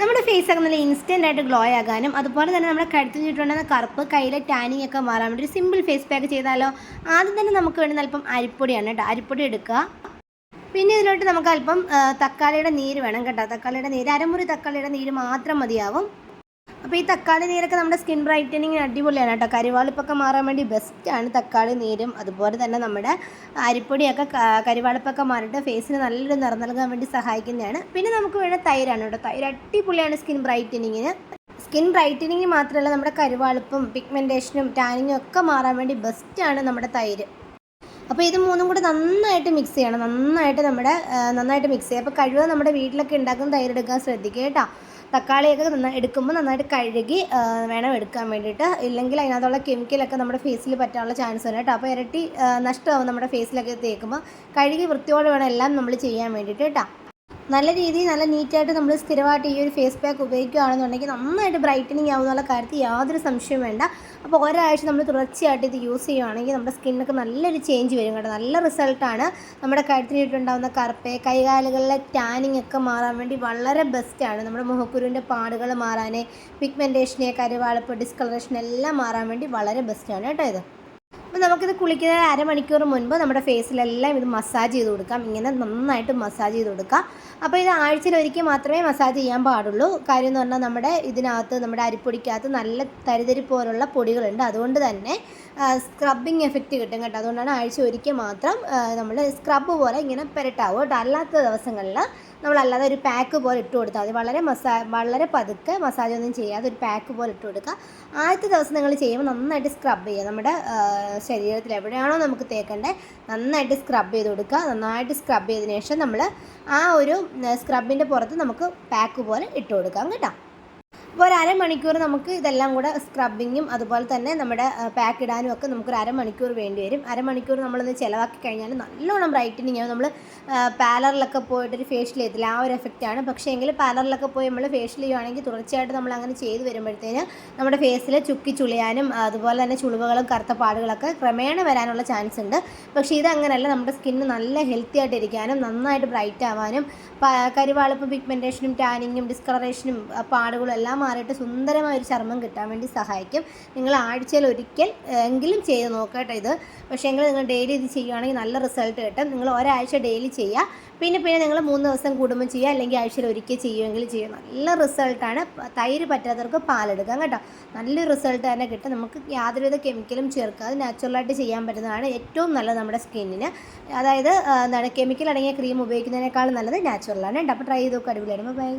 നമ്മുടെ ഫേസ് ഒക്കെ നല്ല ഇൻസ്റ്റന്റ് ആയിട്ട് ഗ്ലോ ആകാനും അതുപോലെ തന്നെ നമ്മുടെ കഴുത്തിൽ ചുറ്റുണ്ടെന്ന കറുപ്പ് കയ്യിലെ ടാനിങ് ഒക്കെ മാറാൻ വേണ്ടി ഒരു സിമ്പിൾ ഫേസ് പാക്ക് ചെയ്താലോ? ആദ്യം തന്നെ നമുക്ക് വേണ്ടി അല്പം അരിപ്പൊടിയാണ് കേട്ടോ. അരിപ്പൊടി എടുക്കുക. പിന്നെ ഇതിലോട്ട് നമുക്ക് അല്പം തക്കാളിയുടെ നീര് വേണം കേട്ടോ. തക്കാളിയുടെ നീര് അരമുറി തക്കാളിയുടെ നീര് മാത്രം മതിയാവും. അപ്പോൾ ഈ തക്കാളി നീരൊക്കെ നമ്മുടെ സ്കിൻ ബ്രൈറ്റനിങ് അടിപൊളിയാണ് കേട്ടോ. കരിവാളിപ്പൊക്കെ മാറാൻ വേണ്ടി ബെസ്റ്റാണ് തക്കാളി നീരും. അതുപോലെ തന്നെ നമ്മുടെ അരിപ്പൊടിയൊക്കെ കരിവാളിപ്പൊക്കെ മാറിയിട്ട് ഫേസിന് നല്ലൊരു നിറം നൽകാൻ വേണ്ടി സഹായിക്കുന്നതാണ്. പിന്നെ നമുക്ക് വേണ്ട തൈരാണ് കേട്ടോ. തൈര് അടിപൊളിയാണ് സ്കിൻ ബ്രൈറ്റനിങ്ങിന്. സ്കിൻ ബ്രൈറ്റനിങ് മാത്രമല്ല നമ്മുടെ കരുവാളിപ്പും പിഗ്മെന്റേഷനും ടാനിങ്ങും ഒക്കെ മാറാൻ വേണ്ടി ബെസ്റ്റാണ് നമ്മുടെ തൈര്. അപ്പോൾ ഇത് മൂന്നും കൂടി നന്നായിട്ട് മിക്സ് ചെയ്യണം. നന്നായിട്ട് നമ്മുടെ നന്നായിട്ട് മിക്സ് ചെയ്യുക അപ്പോൾ കഴിവ് നമ്മുടെ വീട്ടിലൊക്കെ ഉണ്ടാക്കുന്ന തൈരെടുക്കാൻ ശ്രദ്ധിക്കുക കേട്ടോ. തക്കാളിയൊക്കെ നന്നായി എടുക്കുമ്പോൾ നന്നായിട്ട് കഴുകി വേണം എടുക്കാൻ വേണ്ടിയിട്ട്. ഇല്ലെങ്കിൽ അതിനകത്തുള്ള കെമിക്കലൊക്കെ നമ്മുടെ ഫേസിൽ പറ്റാനുള്ള ചാൻസ് ഉണ്ട് കേട്ടോ. അപ്പോൾ ഇരട്ടി നഷ്ടമാവും നമ്മുടെ ഫേസിലൊക്കെ തേക്കുമ്പോൾ കഴുകി വൃത്തിയോടെ വേണം എല്ലാം നമ്മൾ ചെയ്യാൻ വേണ്ടിയിട്ട് കേട്ടോ. നല്ല രീതിയിൽ നല്ല നീറ്റായിട്ട് നമ്മൾ സ്ഥിരമായിട്ട് ഈ ഒരു ഫേസ് പാക്ക് ഉപയോഗിക്കുകയാണെന്നുണ്ടെങ്കിൽ നന്നായിട്ട് ബ്രൈറ്റനിങ് ആവുന്നുള്ള കാര്യത്തിൽ യാതൊരു സംശയവും വേണ്ട. അപ്പോൾ ഒരാഴ്ച നമ്മൾ തുടർച്ചയായിട്ട് ഇത് യൂസ് ചെയ്യുകയാണെങ്കിൽ നമ്മുടെ സ്കിന്നൊക്കെ നല്ലൊരു ചേഞ്ച് വരും കേട്ടോ. നല്ല റിസൾട്ടാണ് നമ്മുടെ കഴുത്തിനിട്ടുണ്ടാകുന്ന കറുപ്പ് കൈകാലുകളിലെ ടാനിങ് ഒക്കെ മാറാൻ വേണ്ടി വളരെ ബെസ്റ്റാണ് നമ്മുടെ മുഖക്കുരുവിന്റെ പാടുകൾ മാറാൻ പിഗ്മെന്റേഷനെ കരുവാളപ്പ് ഡിസ്കളറേഷൻ എല്ലാം മാറാൻ വേണ്ടി വളരെ ബെസ്റ്റാണ് കേട്ടോ ഇത്. അപ്പോൾ നമുക്കിത് കുളിക്കുന്ന അരമണിക്കൂർ മുൻപ് നമ്മുടെ ഫേസിലെല്ലാം ഇത് മസാജ് ചെയ്ത് കൊടുക്കാം. ഇങ്ങനെ നന്നായിട്ട് മസാജ് ചെയ്ത് കൊടുക്കാം. അപ്പോൾ ഇത് ആഴ്ചയിൽ ഒരിക്കൽ മാത്രമേ മസാജ് ചെയ്യാൻ പാടുള്ളൂ. കാര്യം എന്ന് പറഞ്ഞാൽ നമ്മുടെ ഇതിനകത്ത് നമ്മുടെ അരിപ്പൊടിക്കകത്ത് നല്ല തരിതരി പോലുള്ള പൊടികളുണ്ട്. അതുകൊണ്ട് തന്നെ സ്ക്രബിങ് എഫക്റ്റ് കിട്ടും കേട്ടോ. അതുകൊണ്ടാണ് ആഴ്ച ഒരിക്കൽ മാത്രം നമ്മൾ സ്ക്രബ് പോലെ ഇങ്ങനെ പെരട്ടാവും കേട്ടോ. അല്ലാത്ത ദിവസങ്ങളിൽ നമ്മളല്ലാതെ ഒരു പാക്ക് പോലെ ഇട്ട് കൊടുത്താൽ മതി. വളരെ മസാ വളരെ പതുക്കെ മസാജ് ഒന്നും ചെയ്യാതെ ഒരു പാക്ക് പോലെ ഇട്ട് കൊടുക്കുക. ആദ്യത്തെ ദിവസം നിങ്ങൾ ചെയ്യുമ്പോൾ നന്നായിട്ട് സ്ക്രബ് ചെയ്യുക. നമ്മുടെ ശരീരത്തിൽ എവിടെയാണോ നമുക്ക് തേക്കേണ്ടത് നന്നായിട്ട് സ്ക്രബ് ചെയ്ത് കൊടുക്കുക. നന്നായിട്ട് സ്ക്രബ് ചെയ്തതിന് ശേഷം നമ്മൾ ആ ഒരു സ്ക്രബിന്റെ പുറത്ത് നമുക്ക് പാക്ക് പോലെ ഇട്ട് കൊടുക്കാം കേട്ടോ. അപ്പോൾ ഒരു അരമണിക്കൂർ നമുക്ക് ഇതെല്ലാം കൂടെ സ്ക്രബിങ്ങും അതുപോലെ തന്നെ നമ്മുടെ പാക്ക് ഇടാനും ഒക്കെ നമുക്കൊരു അരമണിക്കൂർ വേണ്ടി വരും. അരമണിക്കൂർ നമ്മളൊന്ന് ചിലവാക്കി കഴിഞ്ഞാൽ നല്ലോണം ബ്രൈറ്റനിങ് ആവും. നമ്മൾ പാലറിലൊക്കെ പോയിട്ടൊരു ഫേഷ്യൽ ചെയ്തില്ല. ആ ഒരു എഫക്റ്റാണ് പക്ഷേ എങ്കിൽ പാലറിലൊക്കെ പോയി നമ്മൾ ഫേഷ്യൽ ചെയ്യുവാണെങ്കിൽ തുടർച്ചയായിട്ട് നമ്മൾ അങ്ങനെ ചെയ്ത് വരുമ്പോഴത്തേന് നമ്മുടെ ഫേസിൽ ചുക്കി ചുളിയാനും അതുപോലെ തന്നെ ചുളിവുകളും കറുത്ത പാടുകളൊക്കെ ക്രമേണ വരാനുള്ള ചാൻസ് ഉണ്ട്. പക്ഷേ ഇതങ്ങനെയല്ല നമ്മുടെ സ്കിന്ന് നല്ല ഹെൽത്തി ആയിട്ട് ഇരിക്കാനും നന്നായിട്ട് ബ്രൈറ്റ് ആവാനും കരിവാളിപ്പ് പിഗ്മെന്റേഷനും ടാനിങ്ങും ഡിസ്കളറേഷനും പാടുകളും എല്ലാം മാറിയിട്ട് സുന്ദരമായ ഒരു ചർമ്മം കിട്ടാൻ വേണ്ടി സഹായിക്കും. നിങ്ങൾ ആഴ്ചയിൽ ഒരിക്കൽ എങ്കിലും ചെയ്ത് നോക്കട്ടെ ഇത്. പക്ഷേ എങ്കിൽ നിങ്ങൾ ഡെയിലി ഇത് ചെയ്യുകയാണെങ്കിൽ നല്ല റിസൾട്ട് കിട്ടും. നിങ്ങൾ ഒരാഴ്ച ഡെയിലി ചെയ്യുക. പിന്നെ പിന്നെ നിങ്ങൾ മൂന്ന് ദിവസം കൂടുമ്പോൾ ചെയ്യുക. അല്ലെങ്കിൽ ആഴ്ചയിൽ ഒരിക്കൽ ചെയ്യുമെങ്കിൽ ചെയ്യുക. നല്ല റിസൾട്ടാണ്. തൈര് പറ്റാത്തവർക്ക് പാലെടുക്കാം കേട്ടോ. നല്ലൊരു റിസൾട്ട് തന്നെ കിട്ടും. നമുക്ക് യാതൊരുവിധ കെമിക്കലും ചേർക്കാതെ നാച്ചുറലായിട്ട് ചെയ്യാൻ പറ്റുന്നതാണ് ഏറ്റവും നല്ലത് നമ്മുടെ സ്കിന്നിന്. അതായത് എന്താണ് കെമിക്കൽ അടങ്ങിയ ക്രീം ഉപയോഗിക്കുന്നതിനേക്കാൾ നല്ലത് നാച്ചുറലാണ് കേട്ടോ. അപ്പോൾ ട്രൈ ചെയ്ത് നോക്കുക അടിപൊളിയാണ് ബൈ